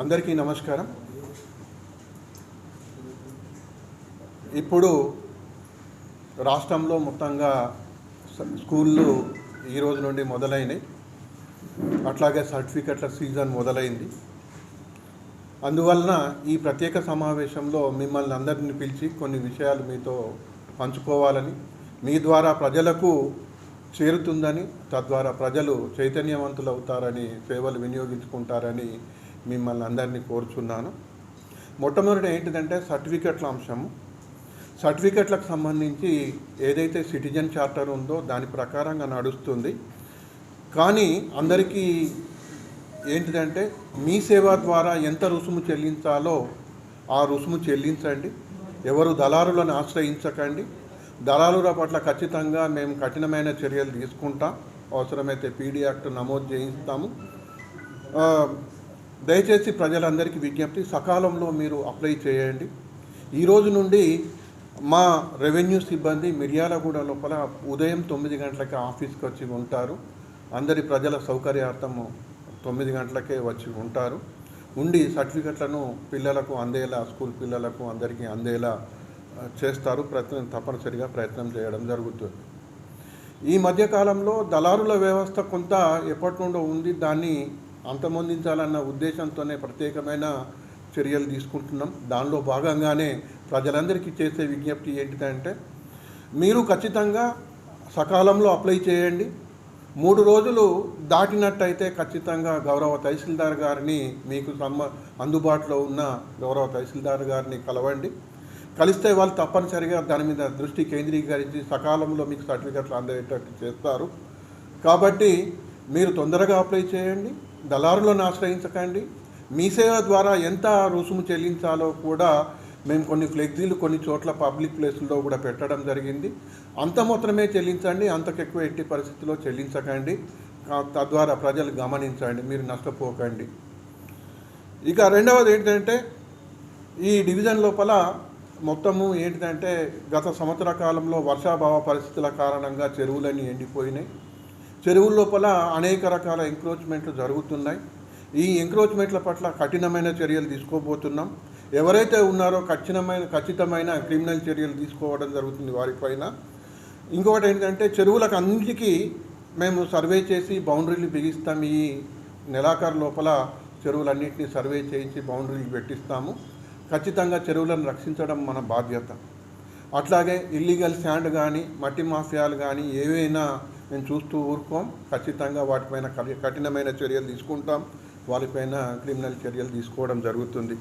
అందరికీ నమస్కారం. ఇప్పుడు రాష్ట్రంలో మొత్తంగా స్కూళ్ళు ఈ రోజు నుండి మొదలైనవి అట్లాగే సర్టిఫికెట్ల సీజన్ మొదలైంది. అందువలన ఈ ప్రత్యేక సమావేశంలో మిమ్మల్ని అందరిని పిలిచి కొన్ని విషయాలు మీతో పంచుకోవాలని మీ ద్వారా ప్రజలకు చేరుతుందని తద్వారా ప్రజలు చైతన్యవంతులు అవుతారని సేవలు వినియోగించుకుంటారని మిమ్మల్ని అందరినీ కోరుచున్నాను. మొట్టమొదటి ఏంటిదంటే సర్టిఫికెట్ల అంశము. సర్టిఫికెట్లకు సంబంధించి ఏదైతే సిటిజన్ చార్టర్ ఉందో దాని ప్రకారంగా నడుస్తుంది. కానీ అందరికీ ఏంటిదంటే మీ సేవ ద్వారా ఎంత రుసుము చెల్లించాలో ఆ రుసుము చెల్లించండి. ఎవరు దళారులను ఆశ్రయించకండి. దళారుల పట్ల ఖచ్చితంగా మేము కఠినమైన చర్యలు తీసుకుంటాం. అవసరమైతే పీడీ యాక్ట్ నమోదు చేయిస్తాము. దయచేసి ప్రజలందరికీ విజ్ఞప్తి సకాలంలో మీరు అప్లై చేయండి. ఈ రోజు నుండి మా రెవెన్యూ సిబ్బంది మిర్యాలగూడ లోపల ఉదయం తొమ్మిది గంటలకి ఆఫీస్కి వచ్చి ఉంటారు. అందరి ప్రజల సౌకర్యార్థము తొమ్మిది గంటలకే వచ్చి ఉంటారు. ఉండి సర్టిఫికెట్లను పిల్లలకు అందేలా స్కూల్ పిల్లలకు అందరికీ అందేలా చేస్తారు. ప్రయత్నం తప్పనిసరిగా ప్రయత్నం చేయడం జరుగుతుంది. ఈ మధ్యకాలంలో దళారుల వ్యవస్థ కొంత ఎప్పటి నుండో ఉంది. దాన్ని అంతమొందించాలన్న ఉద్దేశంతోనే ప్రత్యేకమైన చర్యలు తీసుకుంటున్నాం. దానిలో భాగంగానే ప్రజలందరికీ చేసే విజ్ఞప్తి ఏంటిదంటే మీరు ఖచ్చితంగా సకాలంలో అప్లై చేయండి. మూడు రోజులు దాటినట్టయితే ఖచ్చితంగా గౌరవ తహసీల్దార్ గారిని మీకు సమ్మ అందుబాటులో ఉన్న గౌరవ తహసీల్దార్ గారిని కలవండి. కలిస్తే వాళ్ళు తప్పనిసరిగా దాని మీద దృష్టి కేంద్రీకరించి సకాలంలో మీకు సర్టిఫికెట్లు అందేటట్టు చేస్తారు. కాబట్టి మీరు తొందరగా అప్లై చేయండి దళారులను ఆశ్రయించకండి. మీ సేవ ద్వారా ఎంత రుసుము చెల్లించాలో కూడా మేము కొన్ని ఫ్లెక్సీలు కొన్ని చోట్ల పబ్లిక్ ప్లేసుల్లో కూడా పెట్టడం జరిగింది. అంత మాత్రమే చెల్లించండి అంతకు ఎక్కువ ఎట్టి పరిస్థితుల్లో చెల్లించకండి. తద్వారా ప్రజలు గమనించండి మీరు నష్టపోకండి. ఇక రెండవది ఏంటంటే ఈ డివిజన్ లోపల మొత్తము ఏంటిదంటే గత సంవత్సర కాలంలో వర్షాభావ పరిస్థితుల కారణంగా చెరువులన్నీ ఎండిపోయినాయి. చెరువుల లోపల అనేక రకాల ఎంక్రోచ్మెంట్లు జరుగుతున్నాయి. ఈ ఎంక్రోచ్మెంట్ల పట్ల కఠినమైన చర్యలు తీసుకోబోతున్నాం. ఎవరైతే ఉన్నారో ఖచ్చితమైన ఖచ్చితమైన క్రిమినల్ చర్యలు తీసుకోవడం జరుగుతుంది వారిపైన. ఇంకొకటి ఏంటంటే చెరువులకు అన్నిటికీ మేము సర్వే చేసి బౌండరీలు బిగిస్తాం. ఈ నెలాఖరు లోపల చెరువులన్నింటినీ సర్వే చేయించి బౌండరీలు పెట్టిస్తాము. ఖచ్చితంగా చెరువులను రక్షించడం మన బాధ్యత. అట్లాగే ఇల్లీగల్ శాండ్ కానీ మట్టి మాఫియాలు కానీ ఏవైనా మేము చూస్తూ ఊరుకోం. ఖచ్చితంగా వాటిపైన కఠినమైన చర్యలు తీసుకుంటాం. వారిపైన క్రిమినల్ చర్యలు తీసుకోవడం జరుగుతుంది.